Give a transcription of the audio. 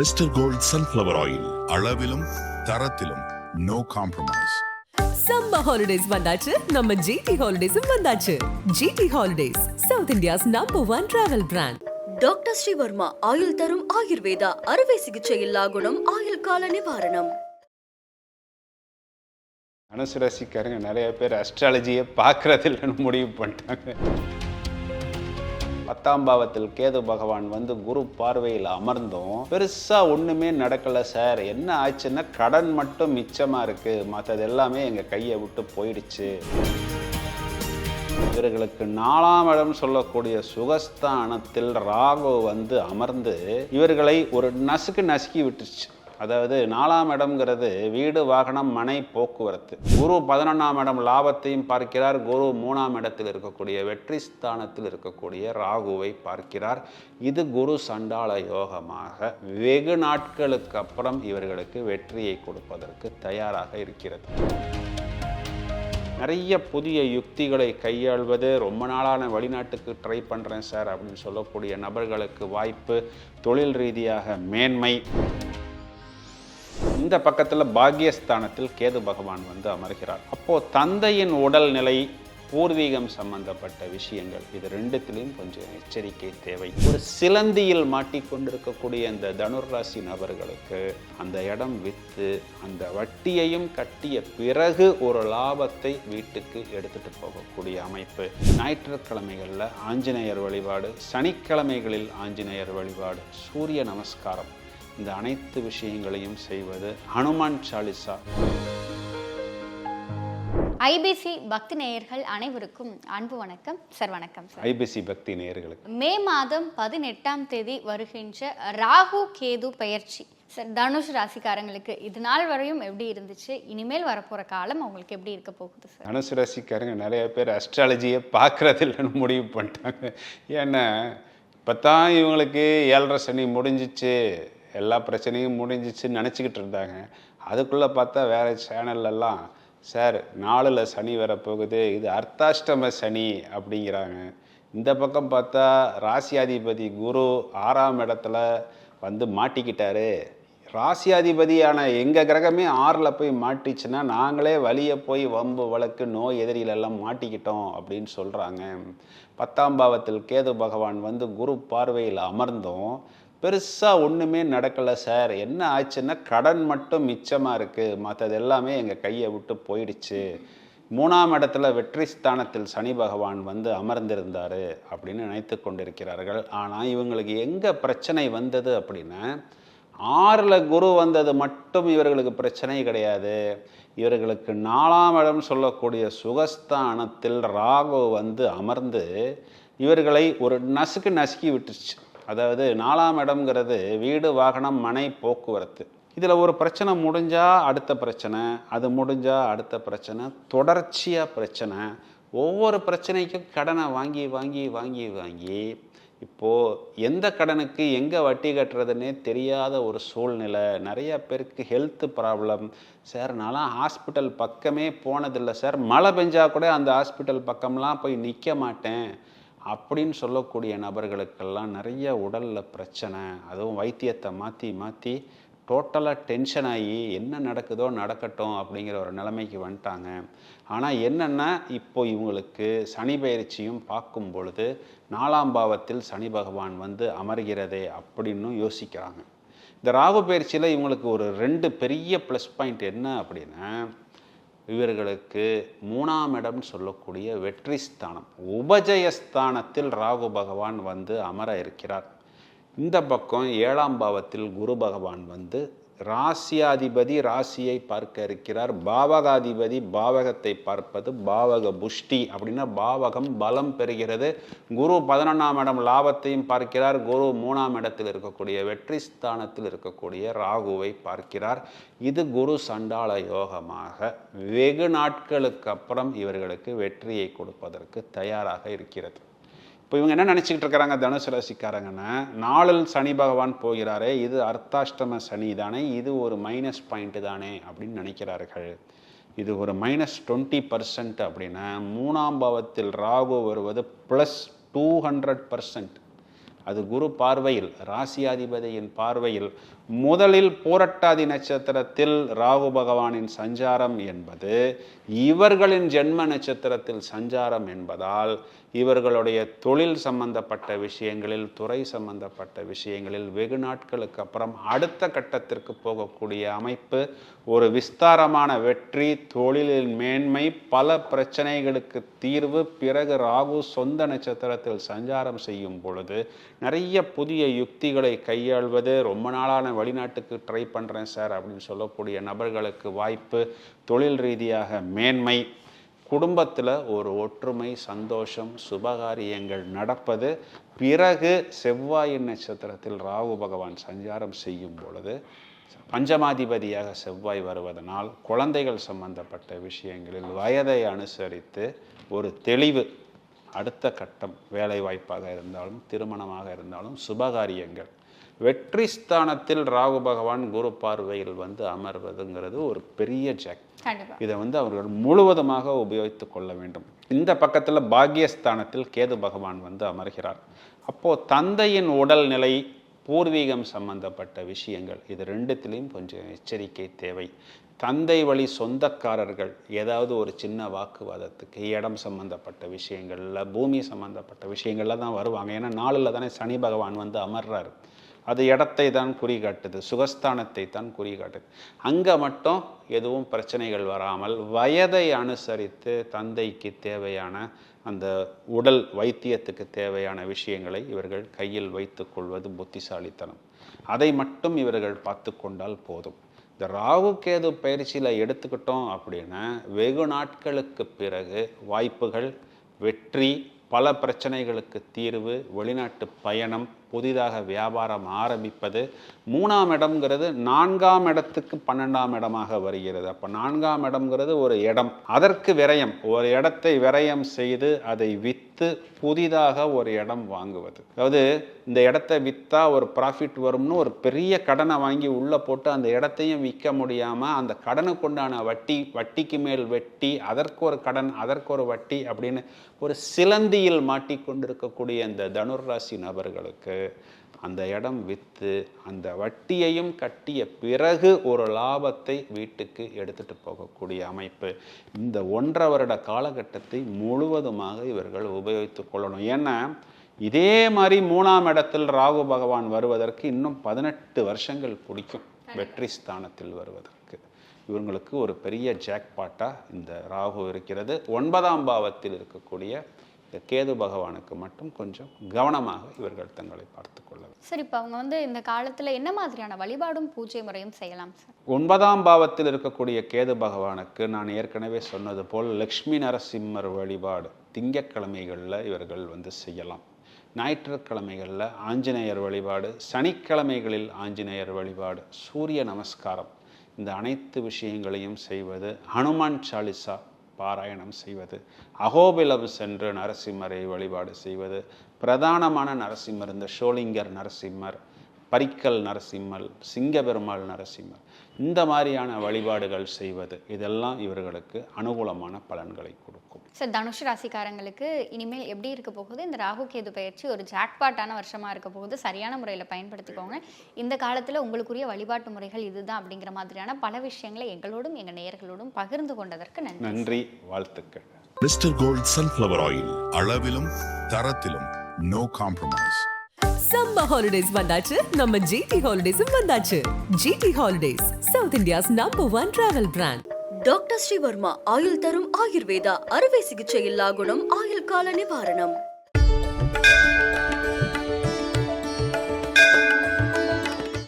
Mister gold sunflower oil அளவிலும் தரத்திலும் no compromise summer holidays வந்தாச்சு. நம்ம ஜிடி ஹாலிடேஸும் வந்தாச்சு. GT holidays South India's number one travel brand doctor Srivarma ஆயுள் தரும் ஆயுர்வேதா அறுவை சிகிச்சை இல்லா குணம் ஆயுள் கால நிவாரணம். ராசிக்காரங்க நிறைய பேர் அஸ்ட்ராலஜியை பார்க்கறதில்லன்னு முடிவு பண்ணிட்டாங்க. பத்தாம் பாவத்தில் கேது பகவான் வந்து குரு பார்வையில் அமர்ந்தும் பெருசாக ஒன்றுமே நடக்கல சார். என்ன ஆச்சுன்னா கடன் மட்டும் மிச்சமாக இருக்குது மற்றது எல்லாமே எங்கள் கையை விட்டு போயிடுச்சு. இவர்களுக்கு நாலாம் இடம் சொல்லக்கூடிய சுகஸ்தானத்தில் ராகு வந்து அமர்ந்து இவர்களை ஒரு நசுக்கு நசுக்கி விட்டுருச்சு. அதாவது நாலாம் இடம்ங்கிறது வீடு வாகனம் மனை போக்குவரத்து. குரு பதினொன்றாம் இடம் லாபத்தையும் பார்க்கிறார். குரு மூணாம் இடத்தில் இருக்கக்கூடிய வெற்றி ஸ்தானத்தில் இருக்கக்கூடிய ராகுவை பார்க்கிறார். இது குரு சண்டாள யோகமாக. வெகு நாட்களுக்கு அப்புறம் இவர்களுக்கு வெற்றியை கொடுப்பதற்கு தயாராக இருக்கிறது. நிறைய புதிய யுக்திகளை கையாள்வது ரொம்ப நாளான வெளிநாட்டுக்கு ட்ரை பண்ணுறேன் சார் அப்படின்னு சொல்லக்கூடிய நபர்களுக்கு வாய்ப்பு தொழில் ரீதியாக மேன்மை. இந்த பக்கத்தில் பாக்யஸ்தானத்தில் கேது பகவான் வந்து அமர்கிறார். அப்போது தந்தையின் உடல்நிலை பூர்வீகம் சம்பந்தப்பட்ட விஷயங்கள் இது ரெண்டுத்திலையும் கொஞ்சம் எச்சரிக்கை தேவை. ஒரு சிலந்தியில் மாட்டிக்கொண்டிருக்கக்கூடிய இந்த தனுர்ராசி நபர்களுக்கு அந்த இடம் விற்று அந்த வட்டியையும் கட்டிய பிறகு ஒரு லாபத்தை வீட்டுக்கு எடுத்துட்டு போகக்கூடிய அமைப்பு. ஞாயிற்றுக்கிழமைகளில் ஆஞ்சநேயர் வழிபாடு சனிக்கிழமைகளில் ஆஞ்சநேயர் வழிபாடு சூரிய நமஸ்காரம் இந்த அனைத்து விஷயங்களையும் செய்வது ஹனுமான் சாலிசா. ஐபிசி பக்தி நேயர்கள் அனைவருக்கும் அன்பு வணக்கம் சார் வணக்கம் சார். ஐபிசி பக்தி நேயர்களுக்கு. மே மாதம் பதினெட்டாம் தேதி வருகின்ற ராகு கேது பெயர்ச்சி சார் தனுஷ் ராசிக்காரங்களுக்கு இது நாள் வரையும் எப்படி இருந்துச்சு? இனிமேல் வரப்போற காலம் அவங்களுக்கு எப்படி இருக்க போகுது சார்? தனுசு ராசிக்காரங்க நிறைய பேர் அஸ்ட்ராலஜியை பார்க்கறதில்லன்னு முடிவு பண்ணிட்டாங்க. ஏன்னா இப்போ தான் இவங்களுக்கு ஏழரை சனி முடிஞ்சிச்சு. எல்லா பிரச்சனையும் முடிஞ்சிச்சுன்னு நினச்சிக்கிட்டு இருந்தாங்க. அதுக்குள்ளே பார்த்தா வேறு சேனல்லலாம் சார் நாளில் சனி வரப்போகுது இது அர்த்தாஷ்டம சனி அப்படிங்கிறாங்க. இந்த பக்கம் பார்த்தா ராசியாதிபதி குரு ஆறாம் இடத்துல வந்து மாட்டிக்கிட்டாரு. ராசியாதிபதியான எங்கள் கிரகமே ஆறில் போய் மாட்டிச்சுன்னா நாங்களே வழியை போய் வம்பு வழக்கு நோய் எதிரிலெல்லாம் மாட்டிக்கிட்டோம் அப்படின்னு சொல்கிறாங்க பத்தாம் பாவத்தில் கேது பகவான் வந்து குரு பார்வையில் அமர்ந்தோம். பெருசாக ஒன்றுமே நடக்கலை சார். என்ன ஆச்சுன்னா கடன் மட்டும் மிச்சமாக இருக்குது மற்றது எல்லாமே எங்கள் கையை விட்டு போயிடுச்சு. மூணாம் இடத்துல வெற்றி ஸ்தானத்தில் சனி பகவான் வந்து அமர்ந்திருந்தார் அப்படின்னு நினைத்து கொண்டிருக்கிறார்கள். ஆனால் இவங்களுக்கு எங்கே பிரச்சனை வந்தது அப்படின்னா ஆறில் குரு வந்தது மட்டும் இவர்களுக்கு பிரச்சனை கிடையாது. இவர்களுக்கு நாலாம் இடம் சொல்லக்கூடிய சுகஸ்தானத்தில் ராகு வந்து அமர்ந்து இவர்களை ஒரு நசுக்கு நசுக்கி விட்டுருச்சு. அதாவது நாலாம் இடம்ங்கிறது வீடு வாகனம் மனை போக்குவரத்து. இதில் ஒரு பிரச்சனை முடிஞ்சால் அடுத்த பிரச்சனை அது முடிஞ்சால் அடுத்த பிரச்சனை தொடர்ச்சியாக பிரச்சனை. ஒவ்வொரு பிரச்சனைக்கும் கடனை வாங்கி வாங்கி வாங்கி வாங்கி இப்போது எந்த கடனுக்கு எங்கே வட்டி கட்டுறதுன்னே தெரியாத ஒரு சூழ்நிலை. நிறைய பேருக்கு ஹெல்த் ப்ராப்ளம் சார் நான்லாம் ஹாஸ்பிட்டல் பக்கமே போனதில்லை. சார் மழை பெஞ்சால் கூட அந்த ஹாஸ்பிட்டல் பக்கம்லாம் போய் நிற்க மாட்டேன். அப்படின்னு சொல்லக்கூடிய நபர்களுக்கெல்லாம் நிறைய உடலில் பிரச்சனை அதுவும் வைத்தியத்தை மாற்றி மாற்றி டோட்டலாக டென்ஷன் ஆகி என்ன நடக்குதோ நடக்கட்டும் அப்படிங்கிற ஒரு நிலைமைக்கு வந்துட்டாங்க. ஆனால் என்னென்னா இப்போ இவங்களுக்கு சனி பயிற்சியும் பார்க்கும் பொழுது நாலாம் பாவத்தில் சனி பகவான் வந்து அமர்கிறதே அப்படின்னு யோசிக்கிறாங்க. இந்த ராகு பயிற்சியில் இவங்களுக்கு ஒரு ரெண்டு பெரிய ப்ளஸ் பாயிண்ட் என்ன அப்படின்னா இவர்களுக்கு மூணாம் இடம் சொல்லக்கூடிய வெற்றி ஸ்தானம். உபஜயஸ்தானத்தில் ராகு பகவான் வந்து அமர இருக்கிறார். இந்த பக்கம் ஏழாம் பாவத்தில் குரு பகவான் வந்து ராசியாதிபதி ராசியை பார்க்க இருக்கிறார். பாவகாதிபதி பாவகத்தை பார்ப்பது பாவக புஷ்டி அப்படின்னா பாவகம் பலம் பெறுகிறது. குரு பதினொன்றாம் இடம் லாபத்தையும் பார்க்கிறார். குரு மூணாம் இடத்தில் இருக்கக்கூடிய வெற்றி ஸ்தானத்தில் இருக்கக்கூடிய ராகுவை பார்க்கிறார். இது குரு சண்டாள யோகமாக வெகு நாட்களுக்கு அப்புறம் இவர்களுக்கு வெற்றியை கொடுப்பதற்கு தயாராக இருக்கிறது. இப்போ இவங்க என்ன நினச்சிக்கிட்டு இருக்கிறாங்க தனுசு ராசிக்காரங்கன்னா நாளில் சனி பகவான் போகிறாரே இது அர்த்தாஷ்டம சனி தானே இது ஒரு மைனஸ் பாயிண்ட்டு தானே அப்படின்னு நினைக்கிறார்கள். இது ஒரு மைனஸ் டுவெண்ட்டி பர்சன்ட் அப்படின்னா மூணாம் பாவத்தில் ராகு வருவது ப்ளஸ் டூ ஹண்ட்ரட் பர்சன்ட் அது குரு பார்வையில் ராசியாதிபதியின் பார்வையில் முதலில் போரட்டாதி நட்சத்திரத்தில் ராகு பகவானின் சஞ்சாரம் என்பது இவர்களின் ஜென்ம நட்சத்திரத்தில் சஞ்சாரம் என்பதால் இவர்களுடைய தொழில் சம்பந்தப்பட்ட விஷயங்களில் துறை சம்பந்தப்பட்ட விஷயங்களில் வெகு நாட்களுக்கு அப்புறம் அடுத்த கட்டத்திற்கு போகக்கூடிய அமைப்பு ஒரு விஸ்தாரமான வெற்றி தொழிலின் மேன்மை பல பிரச்சனைகளுக்கு தீர்வு பிறகு ராகு சொந்த நட்சத்திரத்தில் சஞ்சாரம் செய்யும் பொழுது நிறைய புதிய யுக்திகளை கையாள்வது ரொம்ப நாளான வெளிநாட்டுக்கு ட்ரை பண்ணுறேன் சார் அப்படின்னு சொல்லக்கூடிய நபர்களுக்கு வாய்ப்பு தொழில் ரீதியாக மேன்மை குடும்பத்தில் ஒரு ஒற்றுமை சந்தோஷம் சுபகாரியங்கள் நடப்பது பிறகு செவ்வாயின் நட்சத்திரத்தில் ராகு பகவான் சஞ்சாரம் செய்யும் பொழுது பஞ்சமாதிபதியாக செவ்வாய் வருவதனால் குழந்தைகள் சம்பந்தப்பட்ட விஷயங்களில் வயதை அனுசரித்து ஒரு தெளிவு அடுத்த கட்டம் வேலை வாய்ப்பாக இருந்தாலும் திருமணமாக இருந்தாலும் சுபகாரியங்கள். வெற்றி ஸ்தானத்தில் ராகு பகவான் குரு பார்வையில் வந்து அமர்வதுங்கிறது ஒரு பெரிய ஜக். இதை வந்து அவர்கள் முழுவதுமாக உபயோகித்துக் கொள்ள வேண்டும். இந்த பக்கத்தில் பாக்யஸ்தானத்தில் கேது பகவான் வந்து அமர்கிறார். அப்போ தந்தையின் உடல்நிலை பூர்வீகம் சம்பந்தப்பட்ட விஷயங்கள் இது ரெண்டுத்திலையும் கொஞ்சம் எச்சரிக்கை தேவை. தந்தை வழி சொந்தக்காரர்கள் ஏதாவது ஒரு சின்ன வாக்குவாதத்துக்கு இடம் சம்பந்தப்பட்ட விஷயங்களில் பூமி சம்பந்தப்பட்ட விஷயங்கள்ல தான் வருவாங்க. ஏன்னா நாளில் தானே சனி பகவான் வந்து அமர்றாரு. அது இடத்தை தான் குறி காட்டுது சுகஸ்தானத்தை தான் குறி காட்டுது அங்கே மட்டும் எதுவும் பிரச்சனைகள் வராமல் வயதை அனுசரித்து தந்தைக்கு தேவையான அந்த உடல் வைத்தியத்துக்கு தேவையான விஷயங்களை இவர்கள் கையில் வைத்து கொள்வது புத்திசாலித்தனம். அதை மட்டும் இவர்கள் பார்த்து கொண்டால் போதும். இந்த ராகு கேது பயிற்சியில் எடுத்துக்கிட்டோம் அப்படின்னா வெகு நாட்களுக்கு பிறகு வாய்ப்புகள் வெற்றி பல பிரச்சனைகளுக்கு தீர்வு வெளிநாட்டு பயணம் புதிதாக வியாபாரம் ஆரம்பிப்பது மூணாம் இடம்ங்கிறது நான்காம் இடத்துக்கு பன்னெண்டாம் இடமாக வருகிறது. அப்போ நான்காம் இடம்ங்கிறது ஒரு இடம். அதற்கு விரயம். ஒரு இடத்தை விரயம் செய்து அதை விற்று புதிதாக ஒரு இடம் வாங்குவது. அதாவது இந்த இடத்த விற்றா ஒரு ப்ராஃபிட் வரும்னு ஒரு பெரிய கடனை வாங்கி உள்ளே போட்டு அந்த இடத்தையும் விற்க முடியாமல் அந்த கடனுக்கு உண்டான வட்டி வட்டிக்கு மேல் வெட்டி அதற்கு ஒரு கடன் அதற்கு ஒரு வட்டி அப்படின்னு ஒரு சிலந்தியில் மாட்டிக்கொண்டிருக்கக்கூடிய இந்த தனுர் ராசி நபர்களுக்கு அந்த இடம் விற்று அந்த வட்டியையும் கட்டிய பிறகு ஒரு லாபத்தை வீட்டுக்கு எடுத்துட்டு போகக்கூடிய அமைப்பு. இந்த ஒன்றரை வருட காலகட்டத்தை முழுவதுமாக இவர்கள் உபயோகித்துக் கொள்ளணும். ஏன்னா இதே மாதிரி மூணாம் இடத்தில் ராகு பகவான் வருவதற்கு இன்னும் பதினெட்டு வருஷங்கள் பிடிக்கும் வெற்றி ஸ்தானத்தில் வருவதற்கு. இவங்களுக்கு ஒரு பெரிய ஜாக்பாட்டாக இந்த ராகு இருக்கிறது. ஒன்பதாம் பாவத்தில் இருக்கக்கூடிய இந்த கேது பகவானுக்கு மட்டும் கொஞ்சம் கவனமாக இவர்கள் தங்களை பார்த்து கொள்ள. சார் இப்போ அவங்க வந்து இந்த காலத்துல என்ன மாதிரியான வழிபாடும் பூஜை முறையும் செய்யலாம் சார் ஒன்பதாம் பாவத்தில் இருக்கக்கூடிய கேது பகவானுக்கு நான் ஏற்கனவே சொன்னது போல் லக்ஷ்மி நரசிம்மர் வழிபாடு திங்கட்கிழமைகளில் இவர்கள் வந்து செய்யலாம். ஞாயிற்றுக்கிழமைகளில் ஆஞ்சநேயர் வழிபாடு சனிக்கிழமைகளில் ஆஞ்சநேயர் வழிபாடு சூரிய நமஸ்காரம். இந்த அனைத்து விஷயங்களையும் செய்வது ஹனுமான் சாலிசா பாராயணம் செய்வது. அகோபிலம் சென்று நரசிம்மரை வழிபாடு செய்வது. பிரதானமான நரசிம்மர் இந்த ஷோலிங்கர் நரசிம்மர் பரிக்கல் நரசிம்மர் சிங்கபெருமாள் நரசிம்மர். இந்த மாதிரியான வழிபாடுகள் செய்வது இதெல்லாம் இவர்களுக்கு அனுகூலமான பலன்களை கொடுக்கும். சார் தனுஷ் ராசிக்காரங்களுக்கு இனிமேல் எப்படி இருக்க போகுது? இந்த ராகு கேது பயிற்சி ஒரு ஜாக்பாட்டான வருஷமா இருக்க போகுது. சரியான முறையில் பயன்படுத்திக்கோங்க. இந்த காலத்துல உங்களுக்குரிய வழிபாட்டு முறைகள் இதுதான் அப்படிங்கிற மாதிரியான பல விஷயங்களை எங்களோடும் எங்க நேயர்களோடும் பகிர்ந்து கொண்டதற்கு நன்றி. நன்றி வாழ்த்துக்கள். மிஸ்டர் கோல்ட் சன்ஃப்ளவர் ஆயில் அளவிலும் தரத்திலும் நோ காம்ப்ரமைஸ் சம்மர் ஹாலிடேஸ் வந்தாச்சு. நம்ம ஜிடி ஹாலிடேஸும் வந்தாச்சு. GT holidays South India's number one travel brand doctor Srivarma ஆயுள் தரும் ஆயுர்வேதா அறுவை சிகிச்சை இல்லா குணம் ஆயுள் கால நிவாரணம்.